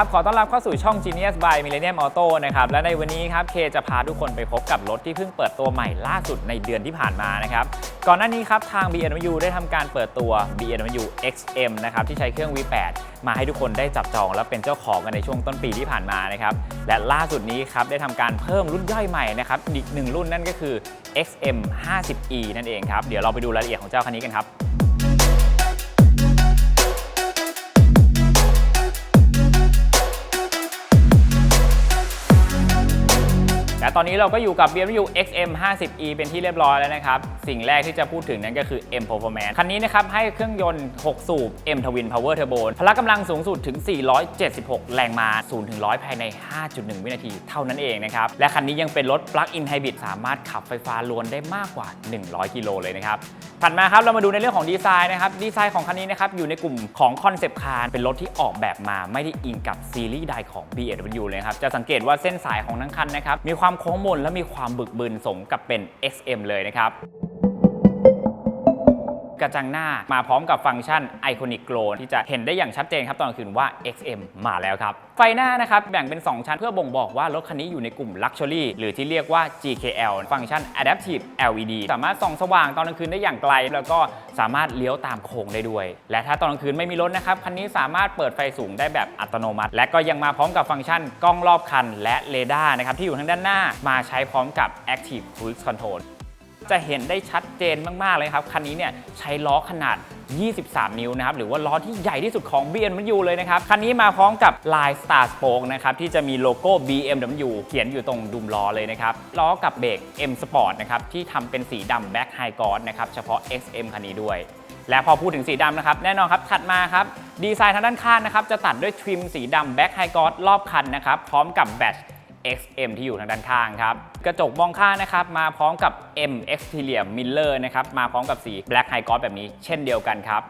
ครับ ขอต้อนรับเข้าสู่ช่อง Genius by Millennium Auto นะครับ และในวันนี้ครับ เคจะพาทุกคนไปพบกับรถที่เพิ่งเปิดตัวใหม่ล่าสุดในเดือนที่ผ่านมานะครับ ก่อนหน้านี้ครับ ทาง BMW ได้ทำการเปิดตัว BMW XM นะครับ ที่ใช้เครื่อง V8 มาให้ทุกคนได้จับจองและเป็นเจ้าของกันในช่วงต้นปีที่ผ่านมานะครับ และล่าสุดนี้ครับ ได้ทำการเพิ่มรุ่นย่อยใหม่นะครับอีกหนึ่งรุ่นนั่นก็คือ XM 50e นั่นเองครับ เดี๋ยวเราไปดูรายละเอียดของเจ้าคันนี้กันครับ และตอนนี้เราก็อยู่กับ BMW XM 50e เป็นที่เรียบร้อยแล้วนะครับ สิ่งแรกที่จะพูดถึงนั่นก็คือ M Performance คันนี้นะครับ ให้เครื่องยนต์ 6 สูบ M Twin Power Turbo พละกำลังสูงสุดถึง 476 แรงม้า0ถึง100 ภายใน 5.1 วินาทีเท่านั้นเองนะครับ และคันนี้ยังเป็นรถ Plug-in Hybrid สามารถขับไฟฟ้าล้วนได้มากกว่า 100 กิโลเลยนะครับถัดมาครับเรามาดูในเรื่องของดีไซน์นะครับดีไซน์ของคันนี้นะครับอยู่ในกลุ่มของคอนเซปต์คาร์เป็นรถที่ออกแบบมาไม่ได้อิงกับซีรีส์ใดของ BMW เลยครับจะสังเกตว่าเส้นสายของทั้งคันนะครับมีความโค้งมนและมีความบึกบึนสมกับเป็น XM เลยนะครับ กระจังหน้ามาพร้อมกับฟังก์ชัน Iconic Glow ที่จะเห็นได้อย่างชัดเจนครับตอนกลางคืนว่า XM มาแล้วครับ ไฟหน้านะครับแบ่งเป็น 2 ชั้นเพื่อบ่งบอกว่ารถคันนี้อยู่ในกลุ่ม Luxury หรือที่เรียกว่า GKL ฟังก์ชัน Adaptive LED สามารถส่องสว่างตอนกลางคืนได้อย่างไกล แล้วก็สามารถเลี้ยวตามโค้งได้ด้วย และถ้าตอนกลางคืนไม่มีรถนะครับคันนี้สามารถเปิดไฟสูงได้แบบอัตโนมัติ และก็ยังมาพร้อมกับฟังก์ชันกล้องรอบคัน และเรดาร์นะครับที่อยู่ทางด้านหน้ามาใช้พร้อมกับ Active Cruise Control จะเห็นได้ชัดเจนมากๆเลยครับ คันนี้เนี่ยใช้ล้อขนาด 23 นิ้วนะครับ หรือว่าล้อที่ใหญ่ที่สุดของ BMW เลยนะครับ คันนี้มาพร้อมกับลาย Star Spoke นะครับ ที่จะมีโลโก้ BMW เขียนอยู่ตรงดุมล้อเลยนะครับ ล้อกับเบรก M Sport นะครับ ที่ทำเป็นสีดำ Black High Gloss นะครับ เฉพาะ XM คันนี้ด้วย และพอพูดถึงสีดำนะครับ แน่นอนครับ ถัดมาครับดีไซน์ทางด้านข้างนะครับ จะตัดด้วยทริมสีดำ Black High Gloss รอบคันนะครับ พร้อมกับแบต XM ที่อยู่ทางด้านข้างครับ กระจกมองข้างนะครับ มาพร้อมกับ M Exterior Miller นะครับ มาพร้อมกับสี Black High Gloss แบบนี้เช่นเดียวกันครับ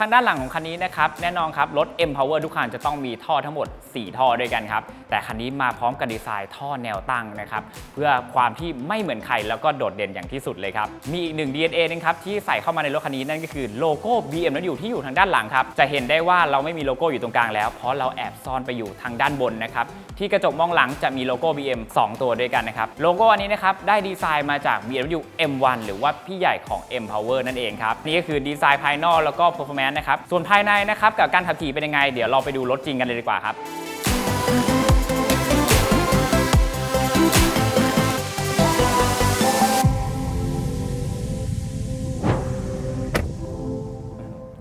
ทางด้านหลังของคันนี้นะครับแน่นอนครับรถ M Power ทุกคันจะต้องมีท่อทั้งหมด 4 ท่อด้วยกันครับแต่คันนี้มาพร้อมกับดีไซน์ท่อแนวตั้งนะครับเพื่อความที่ไม่เหมือนใครแล้วก็โดดเด่นอย่างที่สุดเลยครับมีอีกหนึ่ง DNA นึงครับที่ใส่เข้ามาในรถคันนี้นั่นก็คือโลโก้ BMW ที่อยู่ทางด้านหลังครับจะเห็นได้ว่าเราไม่มีโลโก้อยู่ตรงกลางแล้ว เพราะเราแอบซ่อนไปอยู่ทางด้านบนนะครับที่กระจกมองหลังจะมีโลโก้ BM 2 ตัวด้วยกันนะครับโลโก้อันนี้นะครับได้ดีไซน์มาจาก BMW M1 หรือว่าพี่ใหญ่ของ M Power นั่นเองครับนี่ก็คือดีไซน์ภายนอกแล้วก็ performance นะครับส่วนภายในนะครับกับการขับขี่เป็นยังไง เดี๋ยวเราไปดูรถจริงกันเลยดีกว่าครับ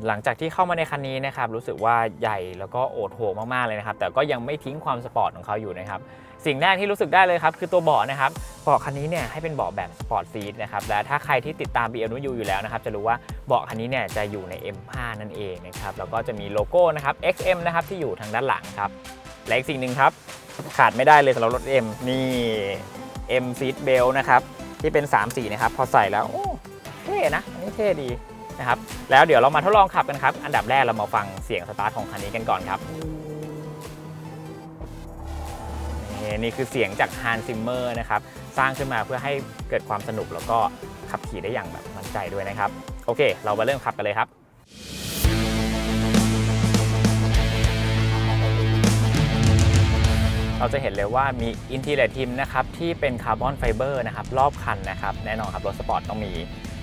หลังจากที่เข้ามาในคันนี้นะครับรู้สึกว่าใหญ่แล้วก็โอดโหมากๆเลยนะครับแต่ก็ยังไม่ทิ้งความสปอร์ตของเขาอยู่นะครับสิ่งแรกที่รู้สึกได้เลยครับคือตัวเบาะนะครับเบาะคันนี้เนี่ยให้เป็นเบาะแบบสปอร์ตซีทนะครับและถ้าใครที่ติดตาม BMW อยู่แล้วนะครับจะรู้ว่าเบาะคันนี้เนี่ยจะอยู่ใน M5 นั่นเองนะครับแล้วก็จะมีโลโก้นะครับ XM นะครับที่อยู่ทางด้านหลังครับและอีกสิ่งหนึ่งครับขาดไม่ได้เลยสำหรับรถ M นี่ M Seat Belt นะครับที่เป็น3สีนะครับพอใส่แล้วโอ้เท่นะอันนี้เท่ดี นะครับแล้วเดี๋ยวเรามาทดลองขับกันครับ อันดับแรกเรามาฟังเสียงสตาร์ทของคันนี้กันก่อนครับนี่คือเสียงจาก Hans Zimmer นะครับสร้างขึ้นมาเพื่อให้เกิดความสนุกแล้วก็ขับขี่ได้อย่างแบบมั่นใจด้วยนะครับ โอเค เรามาเริ่มขับกันเลยครับเราจะเห็นเลยว่ามีอินทีเ r ทีมนะครับที่เป็นคาร์บอนไฟเบอร์นะครับรอบคันนะครับแน่นอนครับรถสปอร์ตต้องมี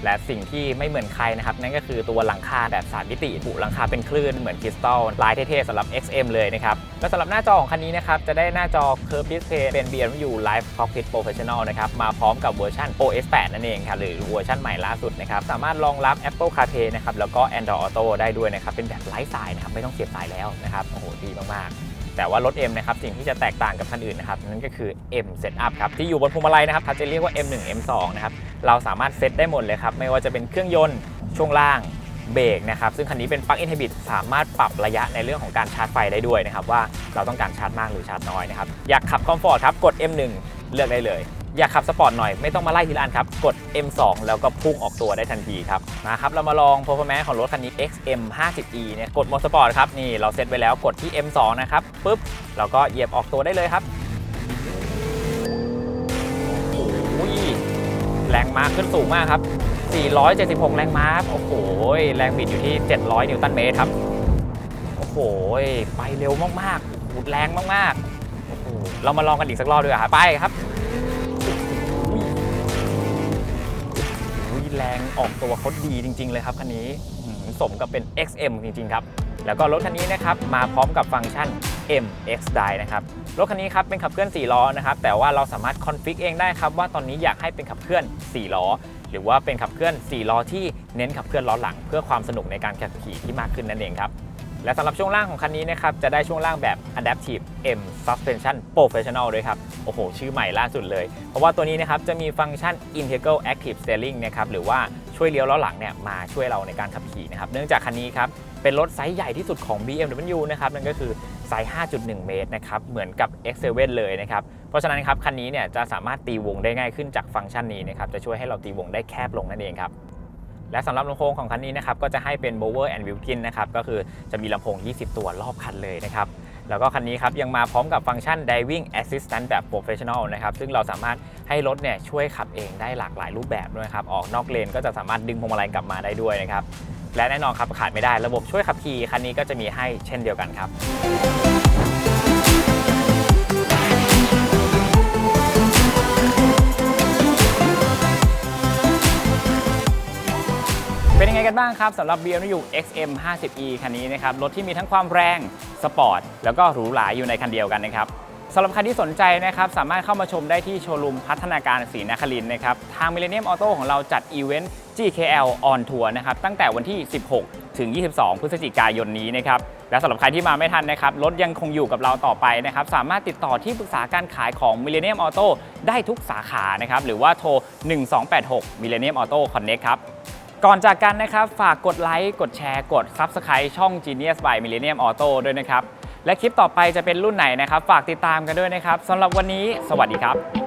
และสิ่งที่ไม่เหมือนใครนะครับนั่นก็คือตัวหลังคาแบบสามมิติบุหลังคาเป็นคลื่นเหมือนคริสตัลลายเท่ๆสำหรับ XM เลยนะครับและสำหรับหน้าจอของคันนี้นะครับจะได้หน้าจอ Curve Display เป็น BMW Live Cockpit Professional นะครับมาพร้อมกับเวอร์ชัน OS 8นั่นเองครับหรือเวอร์ชันใหม่ล่าสุดนะครับสามารถรองรับ Apple CarPlay นะครับแล้วก็ Android Auto ได้ด้วยนะครับเป็นแบบไร้สายนะครับไม่ต้องเสียบสายแล้วนะครับโอ้โหดีมากๆ แต่ว่ารถ M นะครับสิ่งที่จะแตกต่างกับคันอื่นนะครับนั่นก็คือ M Setup ครับที่อยู่บนพวงมาลัยนะครับเขาจะเรียกว่า M1 M2 นะครับเราสามารถเซตได้หมดเลยครับไม่ว่าจะเป็นเครื่องยนต์ช่วงล่างเบรกนะครับซึ่งคันนี้เป็น Plug-in Hybrid สามารถปรับระยะในเรื่องของการชาร์จไฟได้ด้วยนะครับว่าเราต้องการชาร์จมากหรือชาร์จน้อยนะครับอยากขับคอมฟอร์ตครับกด M1 เลือกได้เลย อยากขับสปอร์ตหน่อยไม่ต้องมาไล่ทีละอันครับ กด M2 แล้วก็พุ่งออกตัวได้ทันทีครับมาครับเรามาลอง performance ของรถคันนี้ XM 50e เนี่ยกดโหมดสปอร์ตครับนี่เราเซตไว้แล้วกดที่ M2 นะครับปุ๊บเราก็เหยียบออกตัวได้เลยครับโอ้ยแรงม้าขึ้นสูงมากครับ 476 แรงม้าโอ้โห แรงบิดอยู่ที่ 700 นิวตันเมตรครับ โอ้โห ไปเร็วมากๆหูดแรงมากๆ โอ้โห เรามาลองกันอีกสักรอบดีกว่าครับ ไปครับ แรงออกตัวเขาดีจริง ๆ เลยครับคันนี้สมกับเป็น XM จริง ๆ ครับ แล้วก็รถคันนี้นะครับมาพร้อมกับฟังก์ชัน MX Drive นะครับ รถคันนี้ครับเป็นขับเคลื่อน 4 ล้อนะครับ แต่ว่าเราสามารถคอนฟิกเองได้ครับว่าตอนนี้อยากให้เป็นขับเคลื่อน 4 ล้อ หรือว่าเป็นขับเคลื่อน 4 ล้อที่เน้นขับเคลื่อนล้อหลัง เพื่อความสนุกในการขับขี่ที่มากขึ้นนั่นเองครับ และสำหรับช่วงล่างของคันนี้นะครับจะได้ช่วงล่างแบบ Adaptive M Suspension Professional ด้วยครับ โอ้โห ชื่อใหม่ล่าสุดเลย เพราะว่าตัวนี้นะครับจะมีฟังก์ชัน Integral Active Steering นะครับหรือว่าช่วยเลี้ยวล้อหลังเนี่ยมาช่วยเราในการขับขี่นะครับเนื่องจากคันนี้ครับเป็นรถไซส์ใหญ่ที่สุดของ BMW นะครับนั่นก็คือไซส์ 5.1 เมตรนะครับเหมือนกับ X7 เลยนะครับเพราะฉะนั้นครับคันนี้เนี่ยจะสามารถตีวงได้ง่ายขึ้นจากฟังก์ชันนี้นะครับจะช่วยให้เราตีวงได้แคบลงนั่นเองครับ และสำหรับลำโพงของคันนี้นะครับก็จะให้เป็น Bower and Wilkin นะครับก็คือจะมีลำโพง 20 ตัวรอบคันเลยนะครับแล้วก็คันนี้ครับยังมาพร้อมกับฟังก์ชัน Driving Assistant แบบ Professional นะครับซึ่งเราสามารถให้รถเนี่ยช่วยขับเองได้หลากหลายรูปแบบด้วยครับออกนอกเลนก็จะสามารถดึงพวงมาลัยกลับมาได้ด้วยนะครับและแน่นอนครับขาดไม่ได้ระบบช่วยขับขี่คันนี้ก็จะมีให้เช่นเดียวกันครับ เป็นยังไงกันบ้างครับสำหรับ BMW XM 50e คันนี้นะครับรถที่มีทั้งความแรง สปอร์ต แล้วก็หรูหราอยู่ในคันเดียวกันนะครับสำหรับใครที่สนใจนะครับสามารถเข้ามาชมได้ที่โชว์รูมพัฒนาการศรีนครินนะครับทาง Millennium Auto ของเราจัดอีเวนต์ GKL on Tour นะครับตั้งแต่วันที่ 16 ถึง 22 พฤศจิกายนนี้นะครับและสำหรับใครที่มาไม่ทันนะครับรถยังคงอยู่กับเราต่อไปนะครับสามารถติดต่อที่ปรึกษาการขายของ Millennium Auto ได้ทุกสาขานะครับหรือว่าโทร 1286 Millennium Auto Connect ครับ ก่อนจากกันนะครับ ฝากกดไลค์กดแชร์กด Subscribe ช่อง Genius by Millennium Auto ด้วยนะครับ และคลิปต่อไปจะเป็นรุ่นไหนนะครับ ฝากติดตามกันด้วยนะครับสำหรับวันนี้ สวัสดีครับ